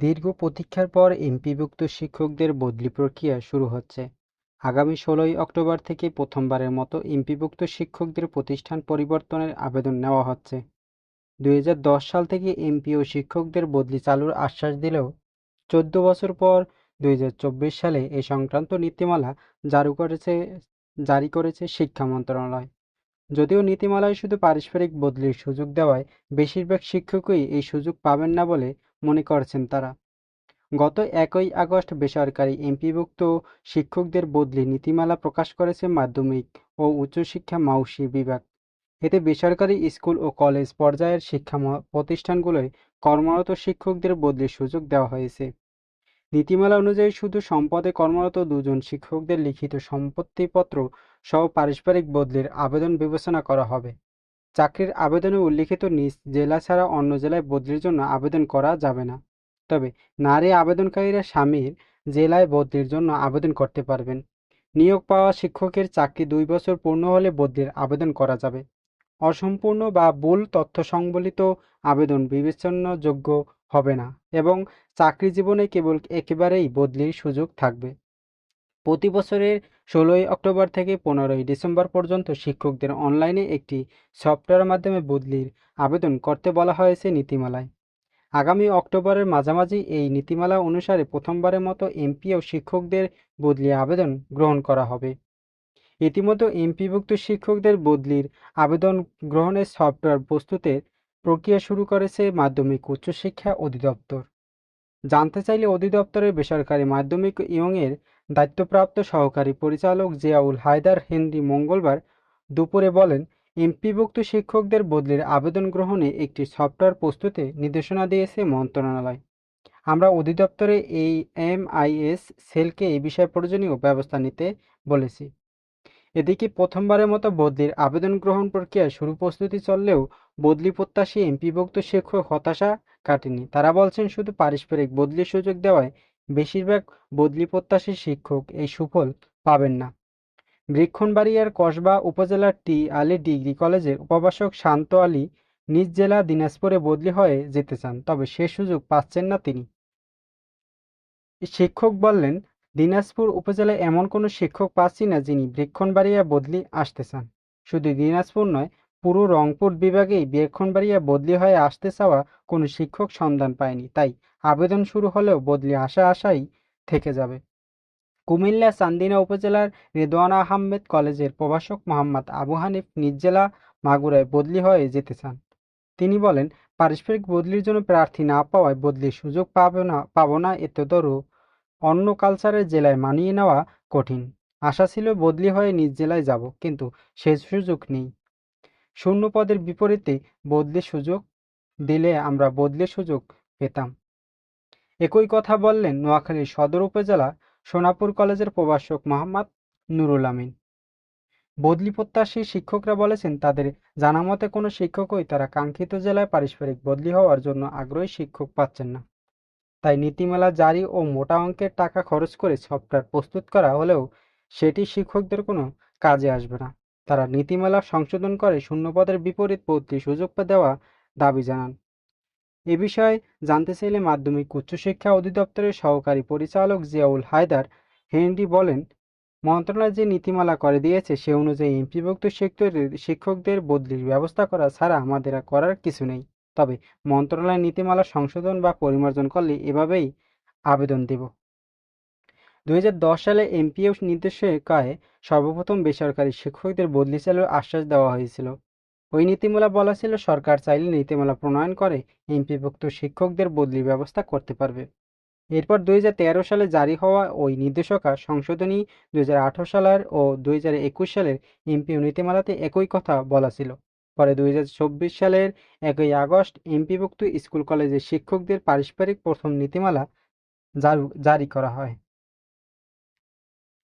দীর্ঘ প্রতীক্ষার পর এমপিভুক্ত শিক্ষকদের বদলি প্রক্রিয়া শুরু হচ্ছে। আগামী ষোলোই অক্টোবর থেকে প্রথমবারের মতো এমপিভুক্ত শিক্ষকদের প্রতিষ্ঠান পরিবর্তনের আবেদন নেওয়া হচ্ছে। দুই হাজার দশ সাল থেকে এমপি ও শিক্ষকদের বদলি চালুর আশ্বাস দিলেও চোদ্দ বছর পর দুই হাজার চব্বিশ সালে এ সংক্রান্ত নীতিমালা জারি করেছে জারি করেছে শিক্ষা মন্ত্রণালয়। যদিও নীতিমালায় শুধু পারস্পরিক বদলির সুযোগ দেওয়ায় বেশিরভাগ শিক্ষকই এই সুযোগ পাবেন না বলে মনে করছেন তারা। গত একই আগস্ট বেসরকারি এমপিভুক্ত শিক্ষকদের বদলি নীতিমালা প্রকাশ করেছে মাধ্যমিক ও উচ্চশিক্ষা মাউসি বিভাগ। এতে বেসরকারি স্কুল ও কলেজ পর্যায়ের শিক্ষা প্রতিষ্ঠানগুলোয় কর্মরত শিক্ষকদের বদলির সুযোগ দেওয়া হয়েছে। নীতিমালা অনুযায়ী শুধু সম্পদে কর্মরত দুজন শিক্ষকদের লিখিত সম্পত্তিপত্র সহ পারস্পরিক বদলির আবেদন বিবেচনা করা হবে। চাকরির আবেদনে উল্লিখিত নিজ জেলা ছাড়া অন্য জেলায় বদলির জন্য আবেদন করা যাবে না। তবে নারী আবেদনকারীরা স্বামীর জেলায় বদলির জন্য আবেদন করতে পারবেন। নিয়োগ পাওয়া শিক্ষকের চাকরি দুই বছর পূর্ণ হলে বদলির আবেদন করা যাবে। অসম্পূর্ণ বা ভুল তথ্য সংবলিত আবেদন বিবেচনাযোগ্য হবে না এবং চাকরি জীবনে কেবল একেবারেই বদলির সুযোগ থাকবে। প্রতি বছরের ষোলোই অক্টোবর থেকে পনেরোই ডিসেম্বর পর্যন্ত শিক্ষকদের অনলাইনে একটি সফটওয়্যারের মাধ্যমে বদলির আবেদন করতে বলা হয়েছে নীতিমালায়। আগামী অক্টোবরের মাঝামাঝি এই নীতিমালা অনুসারে প্রথমবারের মতো এমপি ও শিক্ষকদের বদলি আবেদন গ্রহণ করা হবে। ইতিমধ্যে এমপিভুক্ত শিক্ষকদের বদলির আবেদন গ্রহণের সফটওয়্যার প্রস্তুতের প্রক্রিয়া শুরু করেছে মাধ্যমিক উচ্চশিক্ষা অধিদপ্তর। জানতে চাইলে অধিদপ্তরের বেসরকারি মাধ্যমিক ইয়ংয়ের দায়িত্বপ্রাপ্ত সহকারী পরিচালক জিয়াউল হায়দার হেনরি মঙ্গলবার দুপুরে বলেন, এমপিভুক্ত শিক্ষকদের বদলির আবেদন গ্রহণে একটি সফটওয়্যার প্রস্তুতে নির্দেশনা দিয়েছে মন্ত্রণালয়। আমরা অধিদপ্তরে এই এমআইএস সেলকে এই বিষয়ে প্রয়োজনীয় ব্যবস্থা নিতে বলেছি। এদিকে প্রথমবারের মতো বদলির আবেদন গ্রহণ প্রক্রিয়ায় শুরু প্রস্তুতি চললেও বদলি প্রত্যাশী এমপিভুক্ত শিক্ষক হতাশা কাটেনি। তারা বলছেন, শুধু পারস্পরিক বদলির সুযোগ দেওয়ায় বেশিরভাগ বদলি প্রত্যাশী শিক্ষক এই সুফল পাবেন না। বৃক্ষণবাড়িয়ার কসবা উপজেলার টি আলী ডিগ্রি কলেজের উপবাসক শান্ত আলী নিজ জেলা দিনাজপুরে বদলি হয়ে যেতে চান, তবে সে সুযোগ পাচ্ছেন না তিনি। শিক্ষক বললেন, দিনাজপুর উপজেলায় এমন কোনো শিক্ষক পাচ্ছি না যিনি বৃক্ষণবাড়িয়া বদলি আসতে চান। শুধু দিনাজপুর নয় পুরো রংপুর বিভাগেই বৃক্ষণবাড়িয়া বদলি হয়ে আসতে চাওয়া কোনো শিক্ষক সন্ধান পায়নি, তাই আবেদন শুরু হলেও বদলি আসা আশাই থেকে যাবে। কুমিল্লা চান্দিনা উপজেলার রেদওয়ান আহমেদ কলেজের প্রভাষক মোহাম্মদ আবু হানিফ নিজ জেলা মাগুরায় বদলি হয়ে যেতে চান। তিনি বলেন, পারস্পরিক বদলির জন্য প্রার্থী না পাওয়ায় বদলির সুযোগ পাবো না পাবো না এতদরও অন্য কালচারের জেলায় মানিয়ে নেওয়া কঠিন। আশা ছিল বদলি হয়ে নিজ জেলায় যাব, কিন্তু সে সুযোগ নেই। শূন্য পদের বিপরীতে বদলির সুযোগ দিলে আমরা বদলে সুযোগ পেতাম। একই কথা বললেন নোয়াখালীর সদর উপজেলা সোনাপুর কলেজের প্রভাষক মোহাম্মদ নুরুল আমিন। বদলি প্রত্যাশী শিক্ষকরা বলেছেন, তাদের জানা মতে কোনো শিক্ষকই তারা কাঙ্ক্ষিত জেলায় পারস্পরিক বদলি হওয়ার জন্য আগ্রহী শিক্ষক পাচ্ছেন না। তাই নীতিমালা জারি ও মোটা অঙ্কের টাকা খরচ করে সফটওয়্যার প্রস্তুত করা হলেও সেটি শিক্ষকদের কোনো কাজে আসবে না। তারা নীতিমালা সংশোধন করে শূন্যপদের বিপরীত বদলি সুযোগ দেওয়া দাবি জানান। এ বিষয়ে জানতে চাইলে মাধ্যমিক উচ্চশিক্ষা অধিদপ্তরের সহকারী পরিচালক জিয়াউল হায়দার হেনরি বলেন, মন্ত্রণালয় যে নীতিমালা করে দিয়েছে সে অনুযায়ী এমপিভুক্ত শিক্ষকদের বদলির ব্যবস্থা করা ছাড়া আমাদের করার কিছু নেই। তবে মন্ত্রণালয় নীতিমালা সংশোধন বা পরিমার্জন করলে এভাবেই আবেদন দেব। দুই হাজার দশ সালে এমপিএফ নির্দেশিকায় সর্বপ্রথম বেসরকারি শিক্ষকদের বদলি চালুর আশ্বাস দেওয়া হয়েছিল। ওই নীতিমালা বলা ছিল, সরকার চাইলে নীতিমালা প্রণয়ন করে এমপিভুক্ত শিক্ষকদের বদলির ব্যবস্থা করতে পারবে। এরপর দুই হাজার তেরো সালে জারি হওয়া ওই নির্দেশকা সংশোধনী, দুই সালের ও দুই হাজার একুশ সালের এমপিও নীতিমালাতে একই কথা বলা ছিল। পরে দুই হাজার চব্বিশ সালের একই আগস্ট এমপিভুক্ত স্কুল কলেজের শিক্ষকদের পারস্পরিক প্রথম নীতিমালা জারি করা হয়।